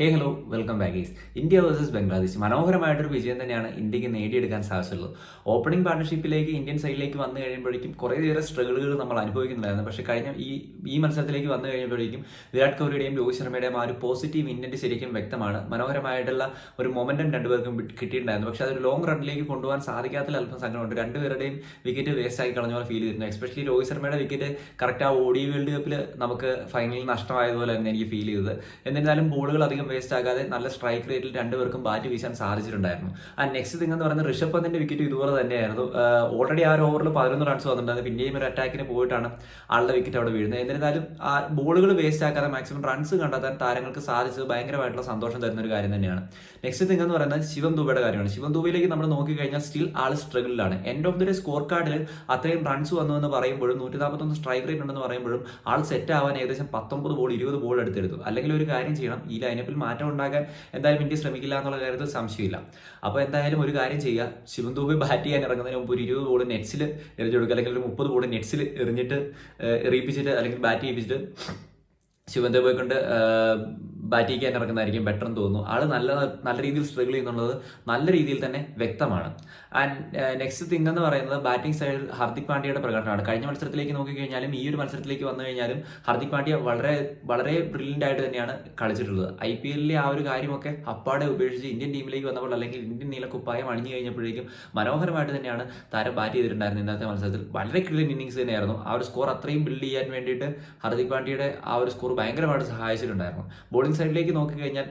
Hey hello welcome back is India versus Bangladesh മനോഹരമായിട്ടൊരു വിജയം തന്നെയാണ് ഇന്ത്യയ്ക്ക് നേടിയെടുക്കാൻ സാധിച്ചുള്ളത്. ഓപ്പണിംഗ് പാർട്ണർഷിപ്പിലേക്ക് ഇന്ത്യൻ സൈഡിലേക്ക് വന്നു കഴിയുമ്പോഴേക്കും കുറേയേറെ സ്ട്രഗിളുകൾ നമ്മൾ അനുഭവിക്കുന്നുണ്ടായിരുന്നു. പക്ഷേ കഴിഞ്ഞ ഈ ഈ മത്സരത്തിലേക്ക് വന്നു കഴിയുമ്പോഴേക്കും വിരാട് കോഹ്ലിയുടെയും രോഹിത് ശർമ്മയുടെയും ആ ഒരു പോസിറ്റീവ് ഇന്റന്റ് ശരിക്കും വ്യക്തമാണ്. മനോഹരമായിട്ടുള്ള ഒരു മൊമെന്റം രണ്ടുപേർക്കും കിട്ടിയിട്ടുണ്ടായിരുന്നു. പക്ഷേ അതൊരു ലോങ് റണ്ണിലേക്ക് കൊണ്ടുപോകാൻ സാധിക്കാത്തതിൽ അല്പം സങ്കടമുണ്ട്. രണ്ടുപേരുടെയും വിക്കറ്റ് വേസ്റ്റ് ആയി കളഞ്ഞ പോലെ ഫീൽ ചെയ്തിരുന്നു. എസ്പെഷ്യലി രോഹിത് ശർമ്മയുടെ വിക്കറ്റ് കറക്റ്റ് ആ ഓഡി വേൾഡ് കപ്പിൽ നമുക്ക് ഫൈനലിൽ നഷ്ടമായതുപോലെ തന്നെ എനിക്ക് ഫീൽ ചെയ്തത്. എന്നിരുന്നാലും ബോളുകൾ അധികം വേസ്റ്റ് ആകാതെ നല്ല സ്ട്രൈക്ക് റേറ്റിൽ രണ്ടുപേർക്കും ബാറ്റ് വീശാൻ സാധിച്ചിട്ടുണ്ടായിരുന്നു. ആ നെക്സ്റ്റ് തിങ് എന്ന് പറയുന്നത് ഋഷഭ് പന്തിന്റെ വിക്കറ്റ് ഇതുപോലെ തന്നെയായിരുന്നു. ഓൾറെഡി ആ ഒരു ഓവറിൽ പതിനൊന്ന് റൺസ് വന്നിട്ടുണ്ടായിരുന്നു പിന്നെയും ഒരു അറ്റാക്കിന് പോയിട്ടാണ് ആളുടെ വിക്കറ്റ് അവിടെ വീഴുന്നത്. എന്നിരുന്നാലും ആ ബോളുകൾ വേസ്റ്റ് ആക്കാതെ മാക്സിമം റൺസ് കണ്ടെത്താൻ താരങ്ങൾക്ക് സാധിച്ചത് ഭയങ്കരമായിട്ടുള്ള സന്തോഷം തരുന്ന ഒരു കാര്യം തന്നെയാണ്. നെക്സ്റ്റ് തിങ് എന്ന് പറയുന്നത് ശിവം ദുബയുടെ കാര്യമാണ്. ശിവം ദുബയിലേക്ക് നമ്മൾ നോക്കിക്കഴിഞ്ഞാൽ സ്റ്റിൽ ആൾ സ്ട്രഗിളിലാണ് end of the day score കാർഡിൽ അത്രയും റൺസ് വന്നു എന്ന് പറയുമ്പോഴും നൂറ്റി നാൽപ്പത്തൊന്ന് സ്ട്രൈക്ക് റേറ്റ് ഉണ്ടെന്ന് പറയുമ്പോഴും ആൾ സെറ്റ് ആവാൻ ഏകദേശം പത്തൊമ്പത് ബോൾ ഇരുപത് ബോൾ എടുത്തെടുത്തു. അല്ലെങ്കിൽ ഒരു കാര്യം ചെയ്യണം ഈ ലൈനപ്പിൽ മാറ്റം ഉണ്ടാക്കാൻ എന്തായാലും ഇന്ത്യ ശ്രമിക്കില്ല എന്നുള്ള കാര്യത്തിൽ സംശയമില്ല. അപ്പോൾ എന്തായാലും ഒരു കാര്യം ചെയ്യുക. ശിവൻ ബാറ്റ് ചെയ്യാൻ ഇറങ്ങുന്നതിന് മുമ്പ് ഒരു ഇരുപത് ബോൾ നെറ്റ്സിൽ എറിഞ്ഞു കൊടുക്കുക. അല്ലെങ്കിൽ ഒരു മുപ്പത് ബോൾ നെറ്റ്സിൽ എറിഞ്ഞിട്ട് എറിയിപ്പിച്ചിട്ട് അല്ലെങ്കിൽ ബാറ്റ് ചെയ്യിപ്പിച്ചിട്ട് ശിവൻ ദൂബെ കൊണ്ട് ബാറ്റ് ചെയ്യാൻ ഇറങ്ങുന്നതായിരിക്കും ബെറ്റർ എന്ന് തോന്നുന്നു. ആൾ നല്ല നല്ല രീതിയിൽ സ്ട്രഗിൾ ചെയ്യുന്നുള്ളത് നല്ല രീതിയിൽ തന്നെ വ്യക്തമാണ്. ആൻഡ് നെക്സ്റ്റ് തിങ് എന്ന് പറയുന്നത് ബാറ്റിംഗ് സൈഡിൽ ഹർദിക് പാണ്ഡ്യയുടെ പ്രകടനമാണ്. കഴിഞ്ഞ മത്സരത്തിലേക്ക് നോക്കിക്കഴിഞ്ഞാലും ഈ ഒരു മത്സരത്തിലേക്ക് വന്നു കഴിഞ്ഞാലും ഹർദിക് പാണ്ഡ്യ വളരെ വളരെ ബ്രില്യന്റ് ആയിട്ട് തന്നെയാണ് കളിച്ചിട്ടുള്ളത്. ഐ പി എല്ലിലെ ആ ഒരു കാര്യമൊക്കെ അപ്പാടെ ഉപേക്ഷിച്ച് ഇന്ത്യൻ ടീമിലേക്ക് വന്നപ്പോൾ അല്ലെങ്കിൽ ഇന്ത്യൻ നീലക്കുപ്പായം അണിഞ്ഞു കഴിഞ്ഞപ്പോഴേക്കും മനോഹരമായിട്ട് തന്നെയാണ് താരം ബാറ്റ് ചെയ്തിട്ടുണ്ടായിരുന്നത് ഇന്നത്തെ മത്സരത്തിൽ. വളരെ ക്ലിയർ ഇന്നിങ്സ് തന്നെയായിരുന്നു. ആ ഒരു സ്കോർ അത്രയും ബിൽഡ് ചെയ്യാൻ വേണ്ടിയിട്ട് ഹർദിക് പാണ്ഡ്യയുടെ ആ ഒരു സ്കോർ ഭയങ്കരമായിട്ട് സഹായിച്ചിട്ടുണ്ടായിരുന്നു. ബോളിംഗ് സൈഡിലേക്ക് നോക്കിക്കഴിഞ്ഞാൽ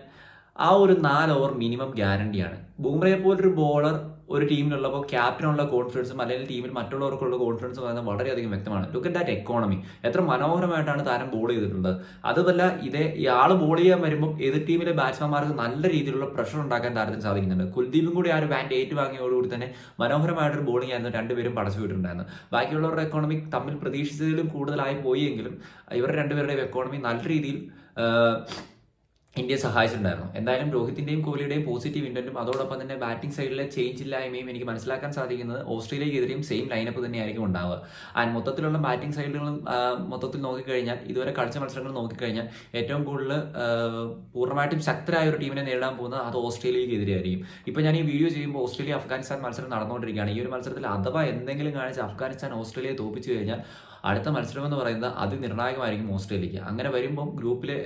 ആ ഒരു നാല് ഓവർ മിനിമം ഗ്യാരണ്ടിയാണ് ബൂംറയെ പോലൊരു ബോളർ ഒരു ടീമിലുള്ളപ്പോൾ ക്യാപ്റ്റനുള്ള കോൺഫിഡൻസും അല്ലെങ്കിൽ ടീമിൽ മറ്റുള്ളവർക്കുള്ള കോൺഫിഡൻസും പറയുന്നത് വളരെയധികം വ്യക്തമാണ്. ലുക്ക് അറ്റ് ദാറ്റ് എക്കോണമി എത്ര മനോഹരമായിട്ടാണ് താരം ബോൾ ചെയ്തിട്ടുള്ളത്. അതുമല്ല ഇതേ ഇയാൾ ബോൾ ചെയ്യാൻ വരുമ്പോൾ എതിർ ടീമിലെ ബാറ്റ്സ്മാൻമാർക്ക് നല്ല രീതിയിലുള്ള പ്രഷർ ഉണ്ടാക്കാൻ താരത്തിന് സാധിക്കുന്നുണ്ട്. കുൽദീപും കൂടി ആ ഒരു ബാറ്റ് ഏറ്റുവാങ്ങിയോടുകൂടി തന്നെ മനോഹരമായിട്ടൊരു ബോളിംഗ് ആയിരുന്നു രണ്ടുപേരും പടച്ചു വിട്ടിട്ടുണ്ടായിരുന്നു ബാക്കിയുള്ളവരുടെ എക്കോണമി തമ്മിൽ പ്രതീക്ഷിച്ചതിലും കൂടുതലായി പോയെങ്കിലും ഇവരുടെ രണ്ടുപേരുടെയും എക്കോണമി നല്ല രീതിയിൽ ഇന്ത്യയെ സഹായിച്ചിട്ടുണ്ടായിരുന്നു. എന്തായാലും രോഹിത്തിന്റെയും കോഹ്ലിയുടെയും പോസിറ്റീവ് ഇന്റന്റും അതോടൊപ്പം തന്നെ ബാറ്റിംഗ് സൈഡിലെ ചേഞ്ച് ഇല്ലായ്മയും എനിക്ക് മനസ്സിലാക്കാൻ സാധിക്കുന്നത് ഓസ്ട്രേലിയക്കെതിരെയും സെയിം ലൈനപ്പ് തന്നെയായിരിക്കും ഉണ്ടാവുക. ആൻഡ് മൊത്തത്തിലുള്ള ബാറ്റിംഗ് സൈഡുകളും മൊത്തത്തിൽ നോക്കിക്കഴിഞ്ഞാൽ ഇതുവരെ കളിച്ച മത്സരങ്ങൾ നോക്കിക്കഴിഞ്ഞാൽ ഏറ്റവും കൂടുതൽ പൂർണമായിട്ടും ശക്തരായ ഒരു ടീമിനെ നേരിടാൻ പോകുന്നത് അത് ഓസ്ട്രേലിയക്കെതിരെയായിരിക്കും. ഇപ്പോൾ ഞാൻ ഈ വീഡിയോ ചെയ്യുമ്പോൾ ഓസ്ട്രേലിയ അഫ്ഗാനിസ്ഥാൻ മത്സരം നടന്നുകൊണ്ടിരിക്കുകയാണ്. ഈ ഒരു മത്സരത്തിൽ അഥവാ എന്തെങ്കിലും കാണിച്ച് അഫ്ഗാനിസ്ഥാൻ ഓസ്ട്രേലിയയെ തോപ്പിച്ചു കഴിഞ്ഞാൽ അടുത്ത മത്സരം എന്ന് പറയുന്നത് അതിനിർണായകമായിരിക്കും ഓസ്ട്രേലിയക്ക് അങ്ങനെ വരുമ്പോൾ ഗ്രൂപ്പിലെ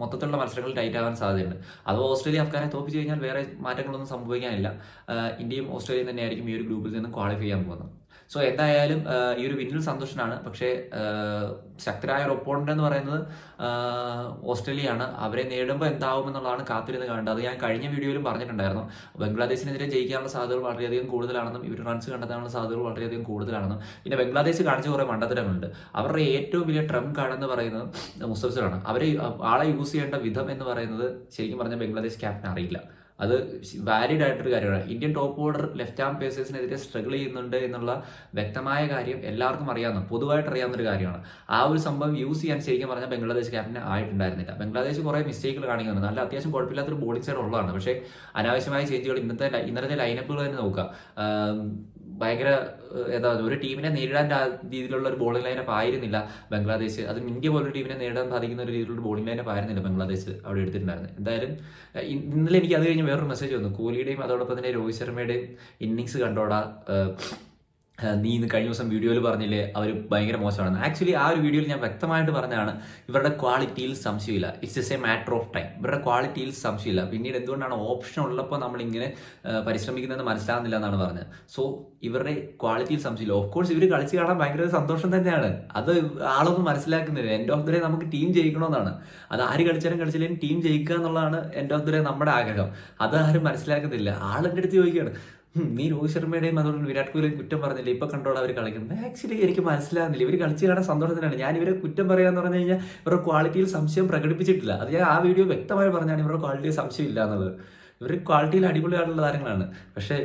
മൊത്തത്തിലുള്ള മത്സരങ്ങൾ ടൈറ്റ് ആകാൻ സാധ്യതയുണ്ട്. അത് ഓസ്ട്രേലിയ അഫ്ഗാനെ തോപ്പിച്ചു കഴിഞ്ഞാൽ വേറെ മാറ്റങ്ങളൊന്നും സംഭവിക്കാനില്ല. ഇന്ത്യയും ഓസ്ട്രേലിയയും തന്നെയായിരിക്കും ഈ ഒരു ഗ്രൂപ്പിൽ നിന്ന് ക്വാളിഫൈ ചെയ്യാൻ പോകുന്നത്. സോ എന്തായാലും ഈ ഒരു വിന്നിൽ സന്തോഷനാണ്. പക്ഷേ ശക്തരായ ഒരു ഒപ്പോണന്റ് എന്ന് പറയുന്നത് ഓസ്ട്രേലിയ ഓസ്ട്രേലിയയാണ്. അവരെ നേടുമ്പോൾ എന്താവും എന്നുള്ളതാണ് കാത്തിരുന്ന് കാണേണ്ടത്. അത് ഞാൻ കഴിഞ്ഞ വീഡിയോയിലും പറഞ്ഞിട്ടുണ്ടായിരുന്നു. ബംഗ്ലാദേശിനെതിരെ ജയിക്കാനുള്ള സാധ്യതകൾ വളരെയധികം കൂടുതലാണെന്നും ഇവർ റൺസ് കണ്ടെത്താനുള്ള സാധ്യതകൾ വളരെയധികം കൂടുതലാണെന്നും. പിന്നെ ബംഗ്ലാദേശ് കാണിച്ച കുറേ മണ്ടത്തരങ്ങളുണ്ട്. അവരുടെ ഏറ്റവും വലിയ ട്രംപ് കാർഡ് എന്ന് പറയുന്നത് മുസ്തഫിസറാണ്. അവരെ ആളെ യൂസ് ചെയ്യേണ്ട വിധം എന്ന് പറയുന്നത് ശരിക്കും പറഞ്ഞാൽ ബംഗ്ലാദേശ് ക്യാപ്റ്റൻ അറിയില്ല. അത് വാലിഡ് ആയിട്ടൊരു കാര്യമാണ്. Indian top order left arm പേസേഴ്സിനെതിരെ struggle ചെയ്യുന്നുണ്ട് എന്നുള്ള വ്യക്തമായ കാര്യം എല്ലാവർക്കും അറിയാവുന്ന പൊതുവായിട്ട് അറിയാവുന്ന ഒരു കാര്യമാണ്. ആ ഒരു സംഭവം യൂസ് ചെയ്യാൻ ശരിക്കും പറഞ്ഞാൽ ബംഗ്ലാദേശ് ക്യാപ്റ്റൻ ആയിട്ടുണ്ടായിരുന്നില്ല. ബംഗ്ലാദേശ് കുറേ മിസ്റ്റേക്കുകൾ കാണിക്കുന്നുണ്ട്. നല്ല അത്യാവശ്യം കുഴപ്പമില്ലാത്തൊരു ബോളിംഗ് സൈഡ് ഉള്ളതാണ്. പക്ഷേ അനാവശ്യമായ ചേഞ്ചുകൾ ഇന്നത്തെ ഇന്നത്തെ ലൈനപ്പുകൾ തന്നെ നോക്കുക. ഭയങ്കര എന്താ ഒരു ടീമിനെ നേരിടാൻ രീതിയിലുള്ള ഒരു ബോളിംഗ് ലൈനപ്പ് ആയിരുന്നില്ല ബംഗ്ലാദേശ്. അതും ഇന്ത്യ പോലൊരു ടീമിനെ നേരിടാൻ സാധിക്കുന്ന ഒരു രീതിയിലുള്ള ബോളിംഗ് ലൈനപ്പ് ആയിരുന്നില്ല ബംഗ്ലാദേശ് അവിടെ എടുത്തിട്ടുണ്ടായിരുന്നത്. എന്തായാലും ഇന്നലെ എനിക്ക് അത് കഴിഞ്ഞ് വേറൊരു മെസ്സേജ് വന്നു. കോഹ്ലിയുടെയും അതോടൊപ്പം തന്നെ രോഹിത് ശർമ്മയുടെയും ഇന്നിങ്സ് കണ്ടോടാ. നീ ഇന്ന് കഴിഞ്ഞ ദിവസം വീഡിയോയിൽ പറഞ്ഞില്ലേ അവർ ഭയങ്കര മോശമാണെന്ന്. ആക്ച്വലി ആ ഒരു വീഡിയോയിൽ ഞാൻ വ്യക്തമായിട്ട് പറഞ്ഞതാണ് ഇവരുടെ ക്വാളിറ്റിയിൽ സംശയമില്ല. It's a matter of time ഇവരുടെ ക്വാളിറ്റിയിൽ സംശയമില്ല. പിന്നീട് എന്തുകൊണ്ടാണ് ഓപ്ഷൻ ഉള്ളപ്പോൾ ഏഹ്, പരിശ്രമിക്കുന്നതെന്ന് മനസ്സിലാകുന്നില്ല എന്നാണ് പറഞ്ഞത്. സോ ഇവരുടെ ക്വാളിറ്റിയിൽ സംശയമില്ല. ഓഫ് കോഴ്സ് ഇവർ കളിച്ച് കാണാൻ ഭയങ്കര സന്തോഷം തന്നെയാണ്. അത് ആളൊന്നും മനസ്സിലാക്കുന്നില്ല. എൻഡ് ഓഫ് ദ ഡേ നമുക്ക് ടീം ജയിക്കണമെന്നാണ്. അത് ആര് കളിച്ചാലും കളിച്ചില്ലെങ്കിൽ ടീം ജയിക്കുക എന്നുള്ളതാണ് എൻഡ് ഓഫ് ദ ഡേ നമ്മുടെ ആഗ്രഹം. അത് ആരും മനസ്സിലാക്കുന്നില്ല. ആളെന്റെ അടുത്ത് ചോദിക്കുകയാണ് "ഹും, നീ രോഹിത് ശർമ്മയുടെയും അതുകൊണ്ട് വിരാട് കോഹ്ലിയും കുറ്റം പറഞ്ഞില്ല? ഇപ്പൊ കണ്ടോടെ അവർ കളിക്കുന്നത്. ആക്ച്വലി എനിക്ക് മനസ്സിലാകുന്നില്ല ഇവർ കളിച്ച് കാണാൻ സന്തോഷത്തിനാണ് ഞാൻ ഇവരെ കുറ്റം പറയാന്ന് പറഞ്ഞു കഴിഞ്ഞാൽ ഇവരുടെ ക്വാളിറ്റിയിൽ സംശയം പ്രകടിപ്പിച്ചിട്ടില്ല. അത് ഞാൻ ആ വീഡിയോ വ്യക്തമായി പറഞ്ഞാണ് ഇവരുടെ ക്വാളിറ്റിയിൽ സംശയം ഇല്ല എന്നുള്ളത്. ഇവർ ക്വാളിറ്റിയിൽ അടിപൊളിയായിട്ടുള്ള താരങ്ങളാണ്. പക്ഷേ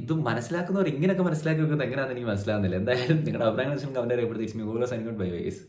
ഇത് മനസ്സിലാക്കുന്നവർ ഇങ്ങനെയൊക്കെ മനസ്സിലാക്കി വെക്കുന്നത് എങ്ങനെയാണെന്ന് എനിക്ക് മനസ്സിലാകുന്നില്ല എന്തായാലും നിങ്ങളുടെ അഭിപ്രായങ്ങൾ ഗൂഗിൾ സൈൻ ബൈ വൈസ്